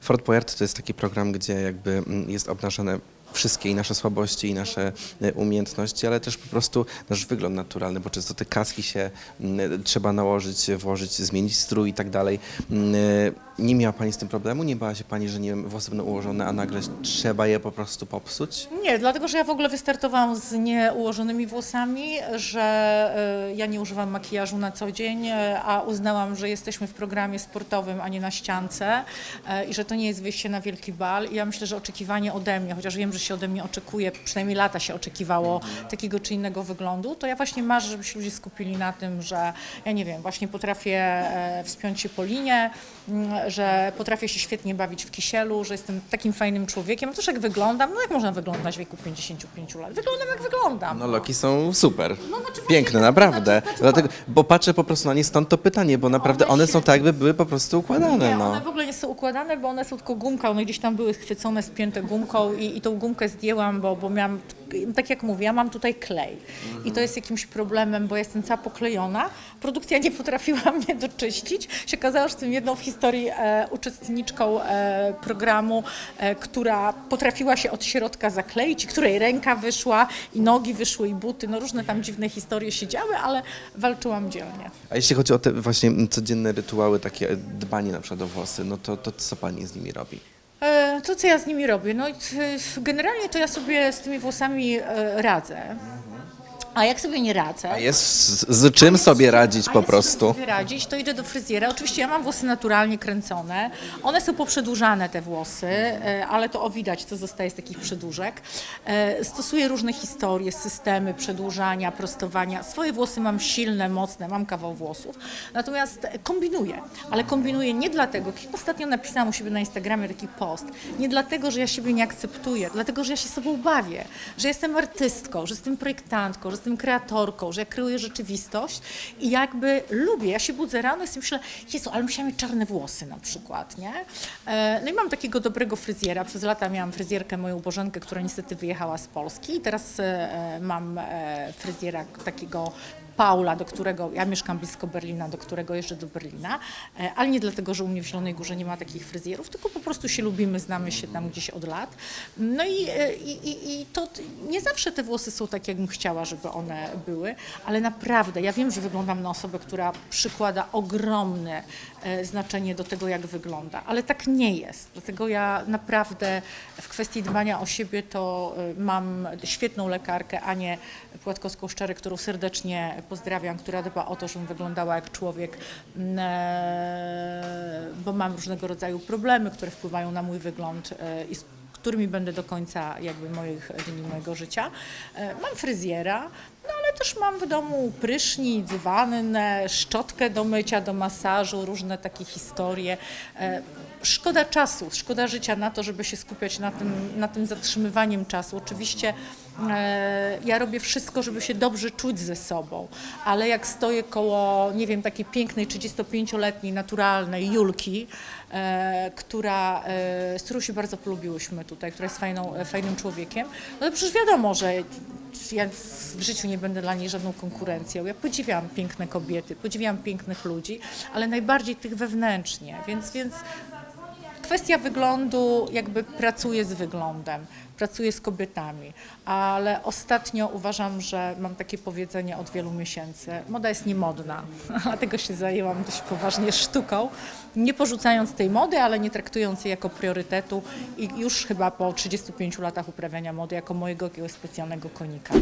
Fort Boyard to jest taki program, gdzie jakby mm, jest obnażone wszystkie i nasze słabości, i nasze e, umiejętności, ale też po prostu nasz wygląd naturalny, bo często te kaski się mm, trzeba nałożyć, włożyć, zmienić strój i tak dalej. Mm, e, Nie miała Pani z tym problemu? Nie bała się Pani, że nie wiem, włosy będą ułożone, a nagle trzeba je po prostu popsuć? Nie, dlatego że ja w ogóle wystartowałam z nieułożonymi włosami, że ja nie używam makijażu na co dzień, a uznałam, że jesteśmy w programie sportowym, a nie na ściance i że to nie jest wyjście na wielki bal. I ja myślę, że oczekiwanie ode mnie, chociaż wiem, że się ode mnie oczekuje, przynajmniej lata się oczekiwało takiego czy innego wyglądu, to ja właśnie marzę, żeby się ludzie skupili na tym, że ja nie wiem, właśnie potrafię e, wspiąć się po linie, mm, że potrafię się świetnie bawić w kisielu, że jestem takim fajnym człowiekiem. A też jak wyglądam, no jak można wyglądać w wieku 55 lat? Wyglądam jak wyglądam. No loki są super. No, znaczy Piękne, naprawdę. znaczy- Dlatego, bo patrzę po prostu na nie, stąd to pytanie, bo naprawdę One się- są tak, jakby były po prostu układane. Nie, No. one w ogóle nie są układane, bo one są tylko gumka, one gdzieś tam były schwycone, spięte gumką i, i tą gumkę zdjęłam, bo, bo miałam, tak jak mówię, ja mam tutaj klej i to jest jakimś problemem, bo jestem cała poklejona. Produkcja nie potrafiła mnie doczyścić. Się okazało, że jestem jedną w historii e, uczestniczką e, programu, e, która potrafiła się od środka zakleić, i której ręka wyszła i nogi wyszły i buty, no różne tam dziwne historie się działy, ale walczyłam dzielnie. A jeśli chodzi o te właśnie codzienne rytuały, takie dbanie na przykład o włosy, no to, to co pani z nimi robi? E, To, co ja z nimi robię? No, e, generalnie to ja sobie z tymi włosami e, radzę. A jak sobie nie radzę, A jest z, z czym sobie radzić po jak prostu? sobie radzić, to idę do fryzjera. Oczywiście ja mam włosy naturalnie kręcone. One są poprzedłużane, te włosy, e, ale to o widać, co zostaje z takich przedłużek. E, Stosuję różne historie, systemy przedłużania, prostowania. Swoje włosy mam silne, mocne, mam kawał włosów. Natomiast kombinuję, ale kombinuję nie dlatego, ostatnio napisałam u siebie na Instagramie taki post, nie dlatego, że ja siebie nie akceptuję, dlatego, że ja się sobą bawię, że jestem artystką, że jestem projektantką, że jestem kreatorką, że ja kreuję rzeczywistość i jakby lubię, ja się budzę rano i sobie myślę, Jezu, ale musiałam mieć czarne włosy na przykład, nie? E, No i mam takiego dobrego fryzjera, przez lata miałam fryzjerkę moją Bożenkę, która niestety wyjechała z Polski i teraz e, mam e, fryzjera takiego Paula, do którego ja mieszkam blisko Berlina, do którego jeżdżę do Berlina, e, ale nie dlatego, że u mnie w Zielonej Górze nie ma takich fryzjerów, tylko po prostu się lubimy, znamy się tam gdzieś od lat. No i, e, i, i, to nie zawsze te włosy są tak, jakbym chciała, żeby one były, ale naprawdę, ja wiem, że wyglądam na osobę, która przykłada ogromne e, znaczenie do tego, jak wygląda, ale tak nie jest. Dlatego ja naprawdę w kwestii dbania o siebie to mam świetną lekarkę, Anię Płatkowską-Szczery, którą serdecznie pozdrawiam, która dba o to, żebym wyglądała jak człowiek, mm, e, bo mam różnego rodzaju problemy, które wpływają na mój wygląd e, i z którymi będę do końca jakby moich dni, mojego życia. E, Mam fryzjera, no ale też mam w domu prysznic, wannę, szczotkę do mycia, do masażu, różne takie historie. Szkoda czasu, szkoda życia na to, żeby się skupiać na tym, na tym zatrzymywaniem czasu. Oczywiście e, ja robię wszystko, żeby się dobrze czuć ze sobą, ale jak stoję koło, nie wiem, takiej pięknej 35-letniej, naturalnej Julki, e, która, e, z którą się bardzo polubiłyśmy tutaj, która jest fajną, fajnym człowiekiem, no to przecież wiadomo, że ja w życiu nie będę dla niej żadną konkurencją. Ja podziwiam piękne kobiety, podziwiam pięknych ludzi, ale najbardziej tych wewnętrznie, więc, więc kwestia wyglądu, jakby pracuję z wyglądem, pracuję z kobietami, ale ostatnio uważam, że mam takie powiedzenie od wielu miesięcy, moda jest niemodna, dlatego się zajęłam dość poważnie sztuką, nie porzucając tej mody, ale nie traktując jej jako priorytetu i już chyba po 35 latach uprawiania mody jako mojego specjalnego konika.